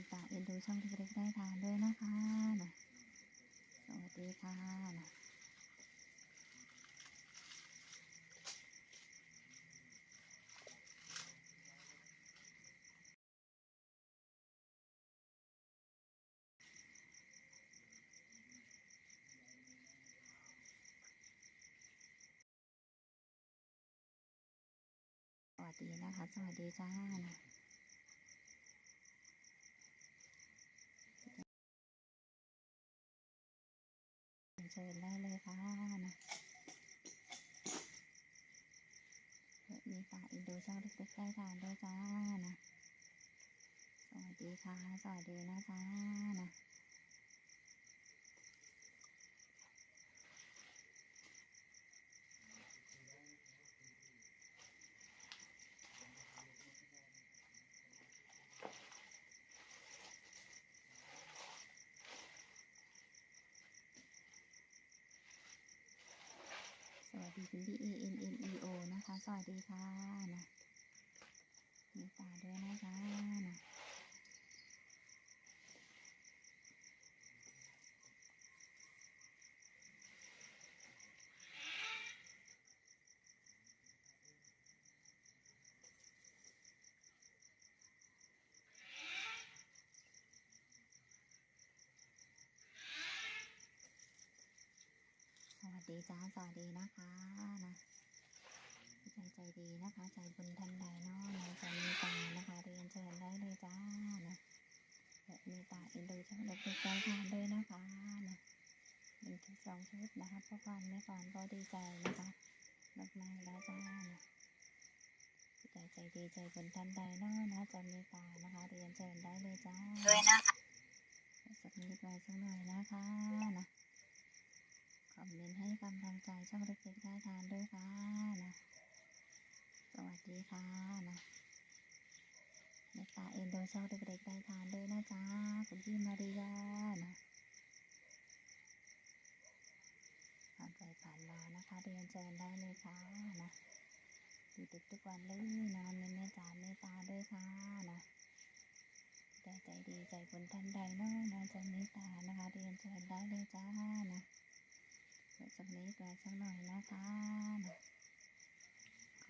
มีตาเอ็นดูช่องที่เล็กได้ทานด้วยนะคะนะสวัสดีค่ะนะสวัสดีนะคะ สวัสดีจ้านะ ชิญได้เลยค่ะนะมีฝาเอ็นดูช่องเล็กได้ทานด้วยจ้านะ สวัสดีค่ะ สวัสดีนะจ้านะ สวัสดีคุณพี่ A N N E O นะคะ ส วัสดีค่ะนะมีตาด้วยนะคะนะสวัสดีจ้าสวัสดีนะคะนะ ดีนะคะใจบุญทันใดเนาะในใจมีตานะคะ เรียนเชิญได้เลยจ้านะและมีตาเอ็นดูช่องเล็กใจทานด้วยนะคะนะหนึ่งชุดสองชุดนะคะพ่อก่อนแม่ก่อนก็ดีใจนะคะมากๆแล้วจ้านะใจใจดีใจบุญทันใดเนาะนะใจมีตานะคะ เรียนเชิญได้เลยจ้าด้วยนะสักนิดไว้สักหน่อยนะคะนะคอมเมนต์ให้กำลังใจช่องเล็กๆได้ทานด้วยค่ะนะ วัสดีค่ะนะเมตตาเอ็นโดช่องเล็กๆได้ทานด้วยนะจ๊ะคุณพี่มาริยานะผ่านไปผ่านมานะคะเรียนเชิญได้เลยค่ะนะอยู่ดึกทุกวันเลยนอนในเมตตาเมตตาด้วยค่ะนะใจใจดีใจบุญทันใดเนาะนะใจเมตตานะคะเรียนเชิญได้เลยจ้านะเปิดสักนิดไว้สักหน่อยนะคะนะ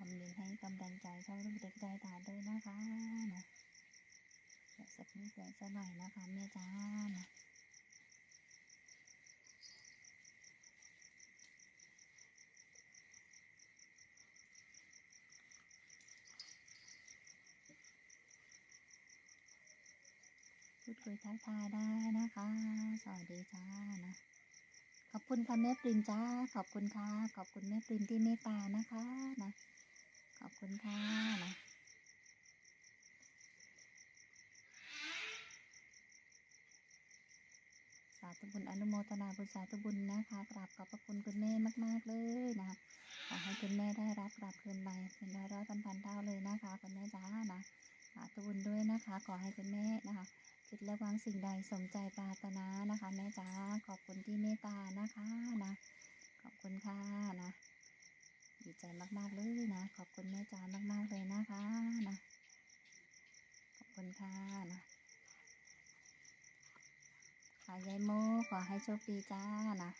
อมเมนต์ให้กำลังใจช่องลูกเด็กได้ตาด้วยนะคะนะสักนิดสักหน่อยนะคะแม่จ้านะพูดคุยทักทายได้นะคะ สวัสดีจ้านะ ขอบคุณค่ะแม่ปริมจ้า ขอบคุณค่ะ ขอบคุณแม่ปริมที่เมตตานะคะนะ ขอบคุณค่ะนะสาธุบุญอนุโมทนาบุญสาธุบุญนะคะกราบขอบพระคุณคุณแม่มาก ๆ เลยนะคะขอให้คุณแม่ได้รับกลับคืนไปเป็นร้อยร้อยพันพันเท่าเลยนะคะคุณแม่จ้านะสาธุบุญด้วยนะคะ ขอให้คุณแม่นะคะ คิดและวังสิ่งใดสมใจปรารถนานะคะ แม่จ๋าขอบคุณที่เมตตานะคะนะขอบคุณค่ะนะ ดีใจมากๆเลยนะ ขอบคุณแม่จ๋ามากๆเลยนะคะนะ ขอบคุณค่ะนะค่ะยายโมขอให้โชคดีจ้านะ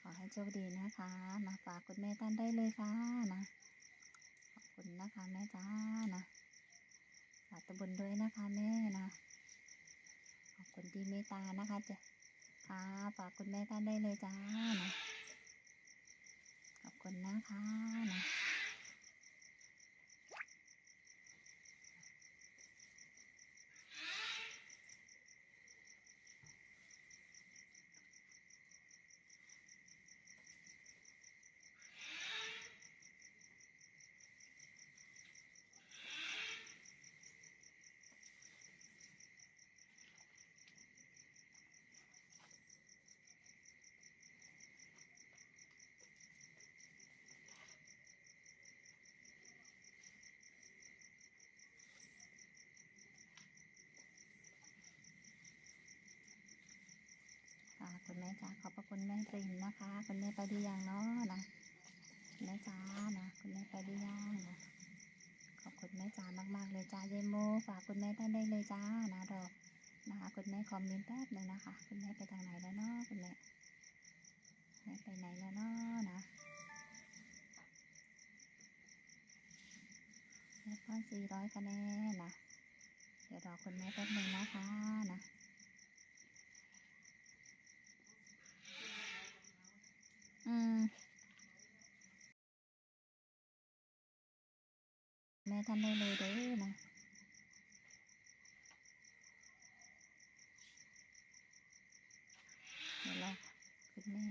ขอให้โชคดีนะคะนะฝากคุณแม่ท่านได้เลยค่ะนะ ขอบคุณนะคะแม่จ้านะสาธุบุญด้วยนะคะแม่นะ ขอบคุณที่เมตตานะคะเจ้ะค่ะฝากคุณแม่ท่านได้เลยจ้านะ คุณนะคะนะ แม่จ้าขอบพระคุณแม่ปริมนะคะ คุณแม่ไปดียังเนาะนะคุณแม่จ้านะคุณแม่ไปดียังนะขอบคุณแม่จ้ามากๆเลยจ้ายายโมฝากคุณแม่ท่านได้เลยจ้านะดอกนะคะ คุณแม่คอมเมนต์แป๊บหนึ่งนะคะ คุณแม่ไปทางไหนแล้วเนาะคุณแม่แม่ไปไหนแล้วเนาะนะแม่ป้อนสี่ร้อยคะแนนนะเดี๋ยวรอคุณแม่แป๊บหนึ่งนะคะนะอืม แม่ทำได้เลยเด้อนะ เดี๋ยวรอคุณแม่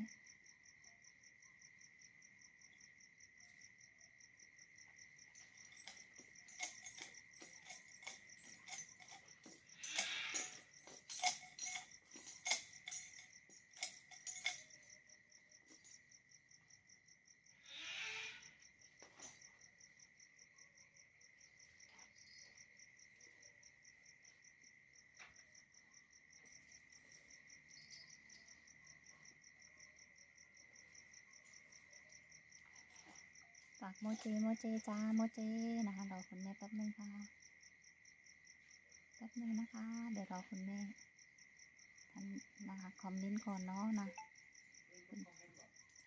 ฝากโมเจโมเจจ้าโมเจนะคะรอคุณแม่แป๊บนึงค่ะแป๊บนึงนะคะ เดี๋ยวรอคุณแม่ท่านนะคะคอมเมนต์ก่อนเนาะนะ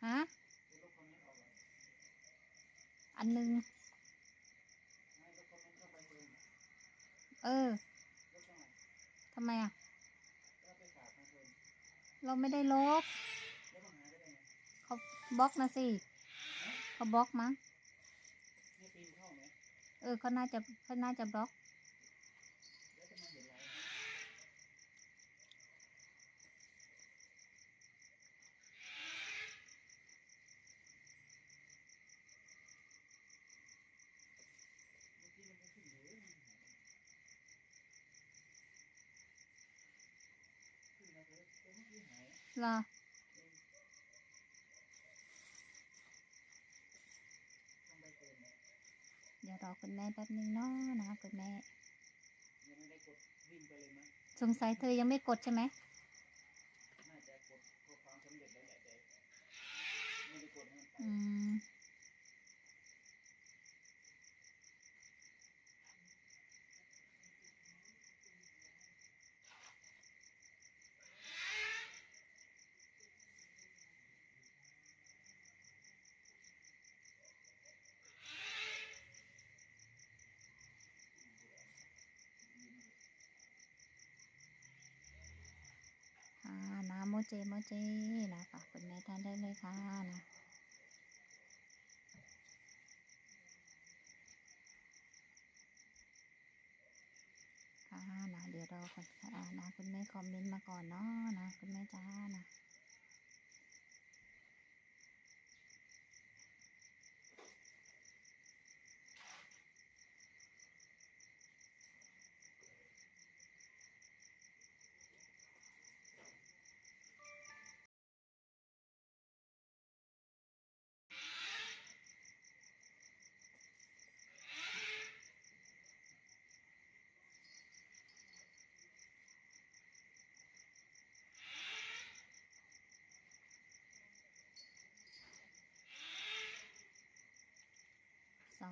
ฮะอันหนึงเออทำไมอะ เราไม่ได้ลบเขาบล็อกนะสิ เขาบล็อกมั้งเออเขาน่าจะเขาน่าจะบล็อกหรอ เดี๋ยวรอ คุณแม่แป๊บนึงเนาะนะคุณแม่ ยังไม่ได้กดวิ่งไปเลยมั้งสงสัยเธอยังไม่กดใช่ไหม น่าจะกดข้อความสำเร็จแล้วแหละแต่ไม่ได้กดให้มันไป อืม อ่านะโม เจโมเจนะฝากคุณแม่ท่านได้เลยค่ะนะค่ะนะเดี๋ยวเราค่ะนะคุณแม่คอมเมนต์มาก่อนเนาะนะคุณแม่จ้านะ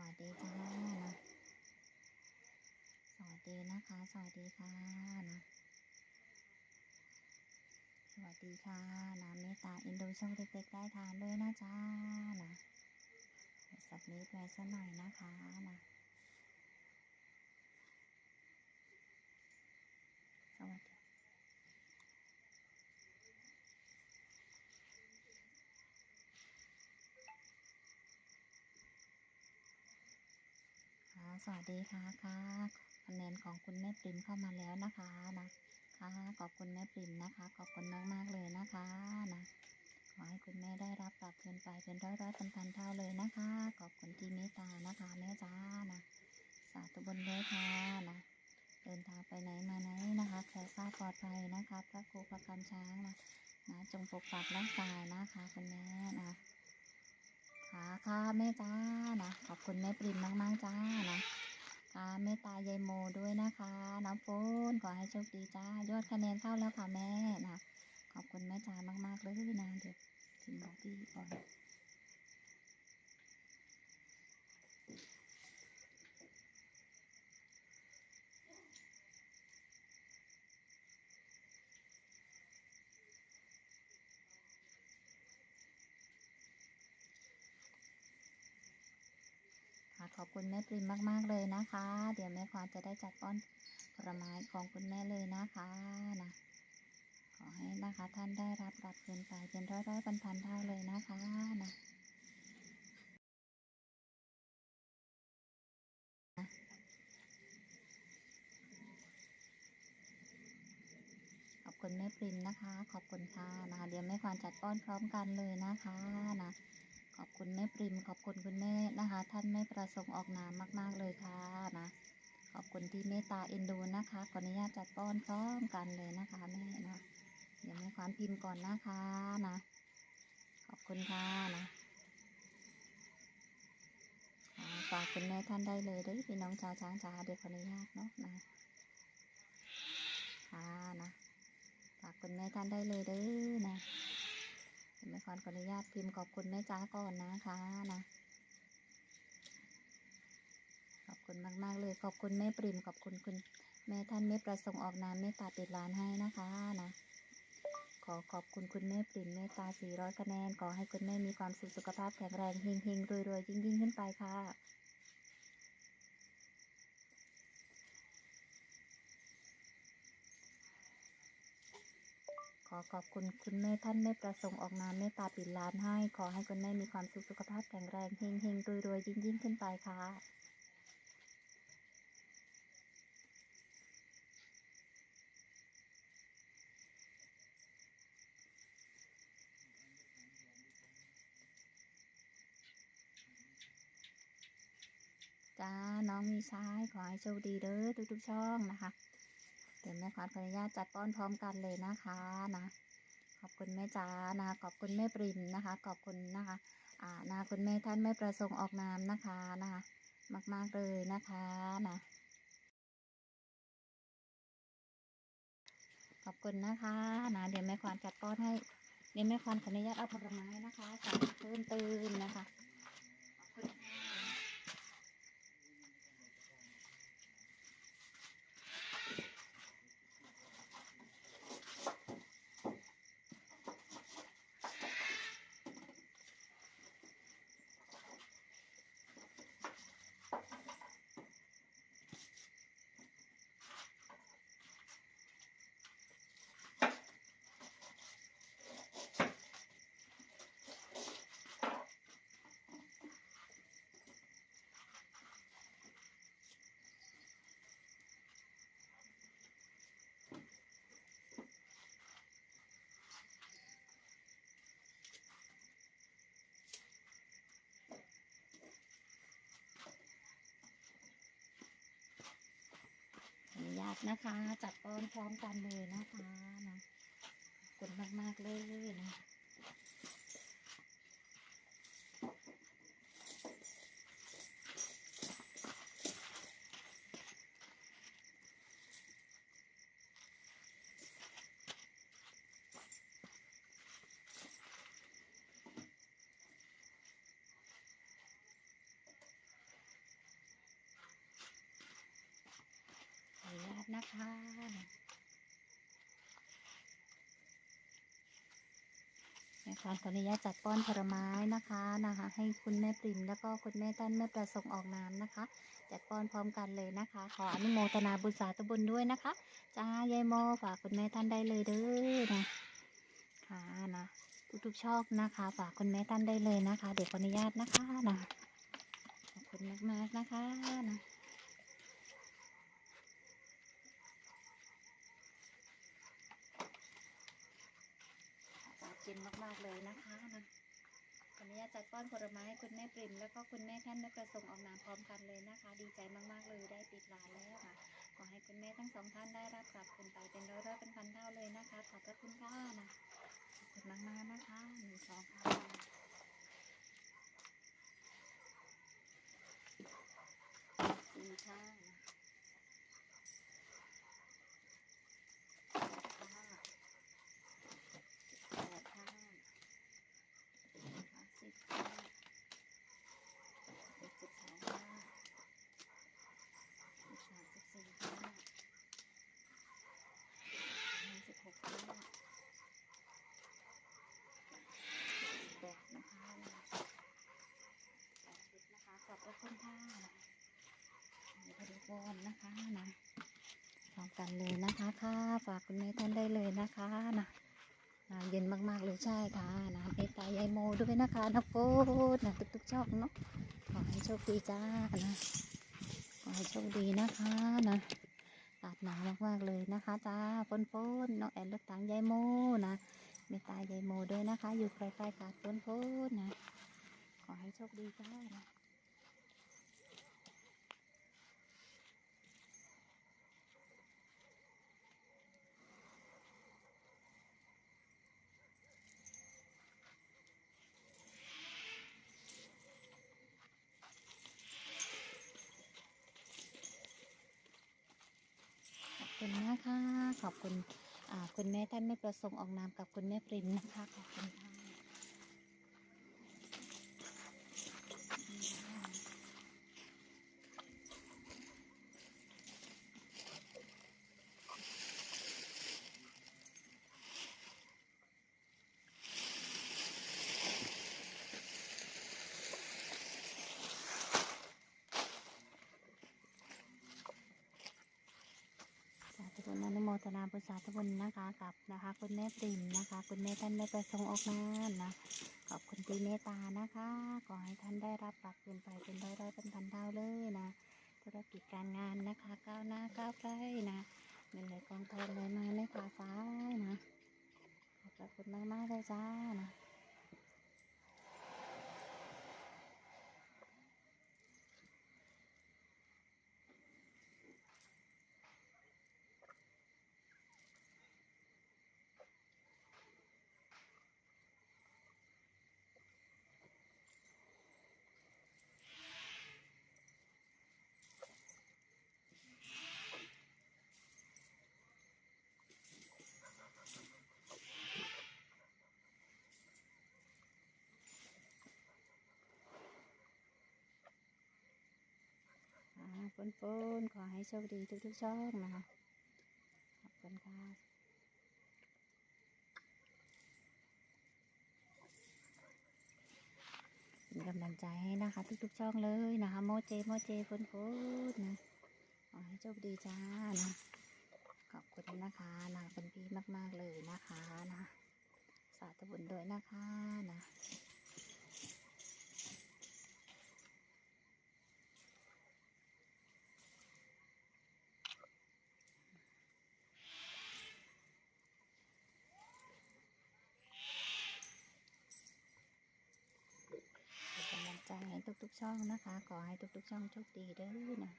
วัสดีจ้านะสวัสดีนะคะ สวัสดีค่ะนะสวัสดีค่ะนะเมตตาอินโดช่องเล็กๆได้ทานด้วยนะจ้านะสับนี้ไปสักหน่อยนะคะนะสวัสดี ค่ะ ส วัสดีค่ะค่ะคะแนนของคุณแม่ปริมเข้ามาแล้วนะคะนะค่ะขอบคุณแม่ปริมนะคะ ขอบคุณมากมากเลยนะคะนะขอให้คุณแม่ได้รับกลับคืนไปเป็นร้อยร้อยพันพันๆเท่าเลยนะคะ ขอบคุณที่เมตตานะคะแม่จ้านะสาธุบุญด้วยค่ะนะเดินทางไปไหนมาไหนนะคะแคล้วคลาดปลอดภัยนะคะ พระครูประกำช้างนะนะจงปกปักรักษานะคะคุณแม่นะ ค่ะค่ะแม่จ้านะขอบคุณแม่ปริมมากๆจ้านะค่ะแม่ตายายโมด้วยนะคะน้องฟูนขอให้โชคดีจ้ายอดคะแนนเข้าแล้วค่ะแม่นะขอบคุณแม่จ้ามากๆเลยนะเดี๋ยวถึงบอกที่ก่อน คุณแม่ปริมมาก ๆ เลยนะคะ เดี๋ยวแม่ควานจะได้จัดป้อนผลไม้ของคุณแม่เลยนะคะนะขอให้นะคะท่านได้รับรับคืนไปเป็นร้อยร้อยพันพันเท่าเลยนะคะนะขอบคุณแม่ปริมนะคะ ขอบคุณค่ะนะคะเดี๋ยวแม่ควานจัดป้อนพร้อมกันเลยนะคะนะ ขอบคุณแม่ปริม ขอบคุณคุณแม่นะคะ ท่านไม่ประสงค์ออกนามมาก ๆ เลยค่ะนะ ขอบคุณที่เมตตาเอ็นดูนะคะ ขออนุญาตจัดป้อนพร้อมกันเลยนะคะแม่นะเดี๋ยวแม่ความพิมพ์ก่อนนะคะนะ ขอบคุณค่ะนะฝากคุณแม่ท่านได้เลยเด้อพี่น้องชาวช้างจ๋าเดี๋ยวขออนุญาตเนาะนะค่ะนะฝากคุณแม่ท่านได้เลยเด้อนะ เดี๋ยวแม่ขวัญขออนุญาตพิมพ์ขอบคุณแม่จ้าก่อนนะคะนะขอบคุณมาก ๆ เลยขอบคุณแม่ปริมขอบคุณคุณแม่ท่านไม่ประสงค์ออกนามเมตตาปิดร้านให้นะคะนะขอขอบคุณคุณแม่ปริมเมตตา 400 คะแนน ขอให้คุณแม่มีความสุขสุขภาพแข็งแรงเฮงๆรวยๆยิ่งๆ ขึ้นไปค่ะ ขอขอบคุณคุณแม่ท่านไม่ประสงค์ออกนามเมตตาปิดร้านให้ ขอให้คุณแม่มีความสุขสุขภาพแข็งแรงเฮงเฮงรวยรวยยิ่งยิ่งขึ้นไปค่ะจ้าน้องมีชายขอให้โชคดีเด้อทุกๆช่องนะคะ ดี๋ยวแม่ขวัญขออนุญาตจัดป้อนพร้อมกันเลยนะคะนะ ขอบคุณแม่จ้านะขอบคุณแม่ปริมนะคะ ขอบคุณนะคะ อ่านะคุณแม่ท่านไม่ประสงค์ออกนามนะคะนะคะ มาก ๆเลยนะคะนะขอบคุณนะคะนะเดี๋ยวแม่ควานจัดป้อนให้เดี๋ยวแม่ควานขออนุญาตเอาผลไม้นะคะใส่เพิ่มเติมนะคะาบนะคะ จับป้อนพร้อมกันเลยนะคะนะกดมากๆเลยนะ ขออนุญาตนะคะแม่ควานข ออนุญาตจัดป้อนผลไม้นะคะนะคะ ให้คุณแม่ปริมแล้วก็คุณแม่ท่านแม่ประสงค์ออกนามนะคะ จัดป้อนพร้อมกันเลยนะคะ ขออนุโมทนาบุญสาธุบุญด้วยนะคะจ้ายายโมฝากคุณแม่ท่านได้เลยเด้อนะค่ะนะทุกๆช่องนะคะ ฝากคุณแม่ท่านได้เลยนะคะ เดี๋ยวขออนุญาตนะคะนะขอบคุณมากๆนะคะนะ ฝา กกินมากๆเลยนะคะนะขออนุญาตจัดป้อนผลไม้ให้คุณแม่ปริมแล้วก็คุณแม่ท่านได้ประสงค์ออกนามพร้อมกันเลยนะคะ ดีใจมากๆเลยได้ปิดร้านแล้วค่ะ ขอให้คุณแม่ทั้งสองท่านได้รับกลับคืนไปเป็นร้อยๆเป็นพันเท่าเลยนะคะ ขอบพระคุณค่ะนะขอบคุณมากๆนะคะหนึ่งสองค่ะสี่ค่ะค่ะ แปดค่ะค่ะสิบค่ะสิบสิบสองค่ะสิบสามสิบสี่ค่ะห้าสิบหกค่ะสิบแปดนะคะแปดสิบนะคะ ขอบพระคุณค่ะ วอนนะคะนะพร้อม กันเลยนะคะค่ะฝากคุณแม่ท่านได้เลยนะคะนะนะเย็นมากๆเลยใช่ค่ะนะเมตตายายโมด้วยนะคะนักโฟดนะทุกๆช่องเนาะขอให้โชคดีจ้านะขอให้โชคดีนะคะนะอากาศหนาวมากๆเลยนะคะจ้าฝนฝนน้องแอนรถถังยายโมนะเมตตายายโมด้วยนะคะ อยู่ใกล้ๆกับฝนฝนนะขอให้โชคดีจ้านะ ขอบคุณนะคะ ขอบคุณคุณแม่ท่านไม่ประสงค์ออกนามกับคุณแม่ปริมนะคะขอบคุณค่ะ ญอนุโมทนาบุญสาธุบุญนะคะ กับนะคะคุณแม่ปริมนะคะ คุณแม่ท่านไม่ประสงค์ออกนามนะขอบคุณที่เมตตานะคะขอให้ท่านได้รับปรับเปลี่ยนไปเป็นร้อยร้อยเป็นพันดาเลยนะ ธุรกิจการงานนะคะก้าวหน้าก้าวไกลนะเงินไหลกองทองไหลมาไม่ขาดสายนะขอบคุณมากมากๆเลยจ้านะ อ่าฝนฝนขอให้โชคดีทุกๆช่องนะคะ ขอบคุณค่ะเป็นกำลังใจให้นะคะ ทุกๆช่องเลยนะคะ โมเจโมเจฝนฝนนะขอให้โชคดีจ้านะขอบคุณนะคะนะเป็นพี่มากๆเลยนะคะนะสาธุบุญด้วยนะคะนะ เป็นกำลังใจให้ทุกๆ ช่องนะคะ ขอให้ทุกๆ ช่องโชคดีเด้อนะ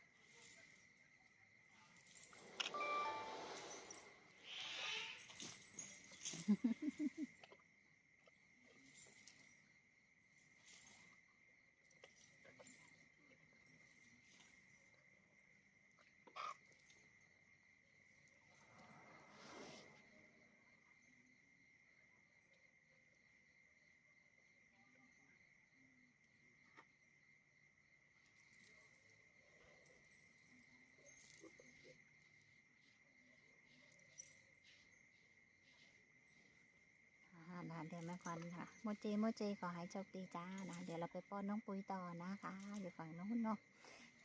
อ่า นะเดี๋ยวแม่ควันค่ะโมเจโมเจขอให้โชคดีจ้านะเดี๋ยวเราไปป้อนน้องปุยต่อนะคะอยู่ฝั่งนู้นเนาะ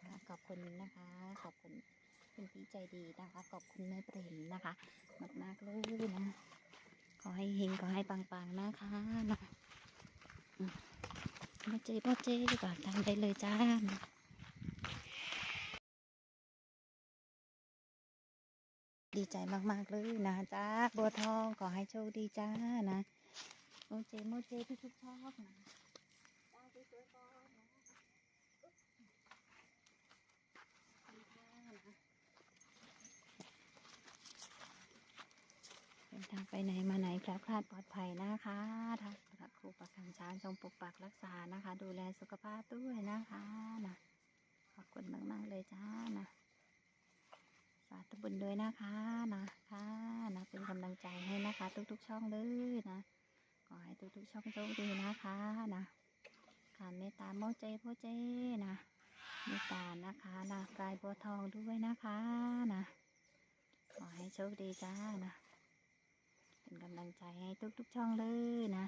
อ่าขอบคุณนะคะ ขอบคุณคุณพี่ใจดีนะคะ ขอบคุณแม่เปรมนะคะ มากๆเลยนะ ขอให้เฮงขอให้ปังๆนะคะนะโมเจโมเจก่อนทำได้เลยจ้านะดีใจมาก ๆ เลยนะจ้าบัวทองขอให้โชคดีจ้านะ มเจโมเจทุกๆช่องนะจ้าสวยๆก่อนนะขอบคุณค่ะนะเดินทางไปไหนมาไหนแคล้วคลาดปลอดภัยนะคะทางพระครูประคำช้างทรงปกปักรักษานะคะ ดูแลสุขภาพด้วยนะคะนะขอบคุณมาก ๆ เลยจ้านะสาธุบุญด้วยนะคะนะค่ะนะเป็นกำลังใจให้นะคะ ทุก ๆ ช่องเลยนะ ขอให้ทุกๆช่องโชคดีนะคะนะค่ะเมตตาโมเจโมเจนะเมตตานะคะนะกายบัวทองด้วยนะคะนะขอให้โชคดีจ้านะเป็นกำลังใจให้ทุกๆช่องเลยนะ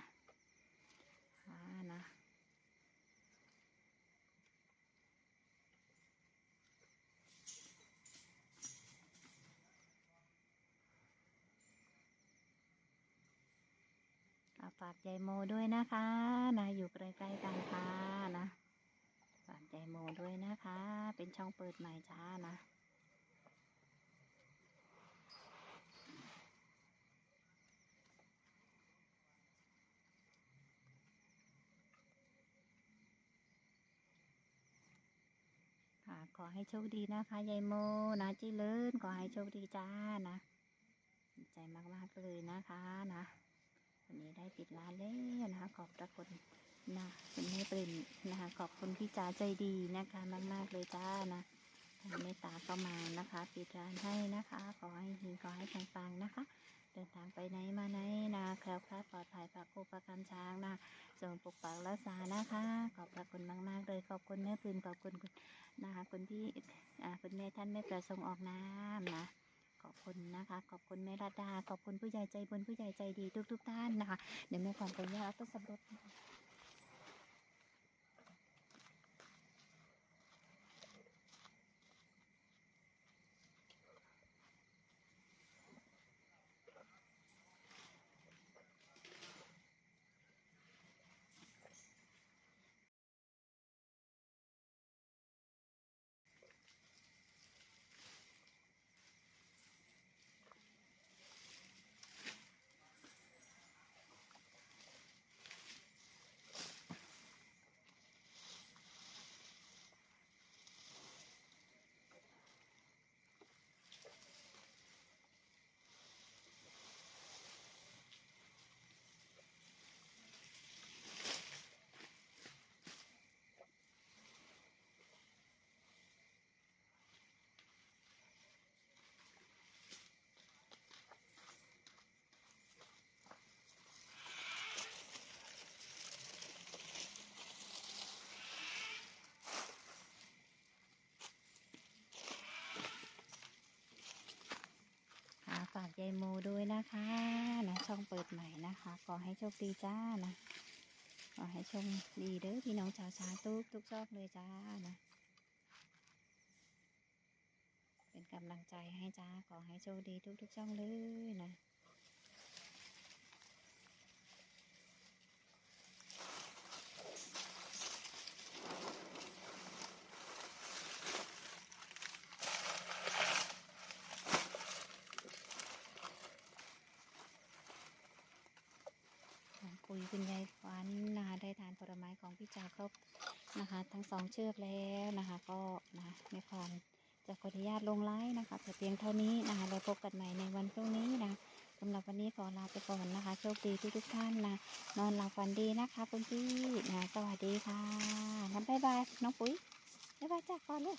ค่ะนะ ฝากยายโมด้วยนะคะนะอยู่ใกล้ๆกันค่ะนะฝากยายโมด้วยนะคะ เป็นช่องเปิดใหม่จ้านะค่ะขอให้โชคดีนะคะยายโมนะจิเลินขอให้โชคดีจ้านะใจมากๆเลยนะคะนะ วันนี้ได้ปิดร้านแล้วนะคะ ขอบพระคุณนะคุณแม่ปริมนะคะ ขอบคุณพี่จ๋าใจดีนะคะมาก ๆ เลยจ้านะทาเมตตาเข้ามานะคะ ปิดร้านให้นะคะ ขอให้หิงขอให้ปังๆนะคะ เดินทางไปไหนมาไหนนะแคล้วคลาดปลอดภัยปากโคประกันช้างนะทรงปกปักรักษานะคะ ขอบพระคุณมาก ๆ เลยขอบคุณแม่ปริมขอบคุณคุณนะคะคุณพี่คุณแม่ท่านไม่ประสงค์ออกนามนะ อบคุณนะคะ ขอบคุณแม่รัดา ขอบคุณผู้ใหญ่ใจบุญผู้ใหญ่ใจดีทุกๆท่านนะคะ เดี๋ยวแม่ความขออนุญาต้อาต้นสับปะรวจากยายโมด้วยนะคะนะช่องเปิดใหม่นะคะ ขอให้โชคดีจ้านะ ขอให้ชมดีเด้อพี่น้องชาวชาทุกทุกชอบเลยจ้านะ เป็นกำลังใจให้จ้า ขอให้โชคดีทุกทุกๆช่องเลยนะ ของคุยคุณยายควันนะคะได้ทานผลไม้ของพี่ จาครบนะคะ ทั้งสองเชือกแล้วนะคะ ก็นะแม่ควันจะขออนุญาตลงไลฟ์นะคะแต่เพียงเท่านี้นะคะ แล้วพบกันใหม่ในวันพรุ่งนี้นะสำหรับวันนี้ขอลาไปก่อนนะคะ โชคดีทุกทุกท่านนะ นอนหลับฝันดีนะคะคุณพี่นะ สวัสดีค่ะงั้นบายบาย น้องปุ๋ยบายบายจ้าก่อนเลย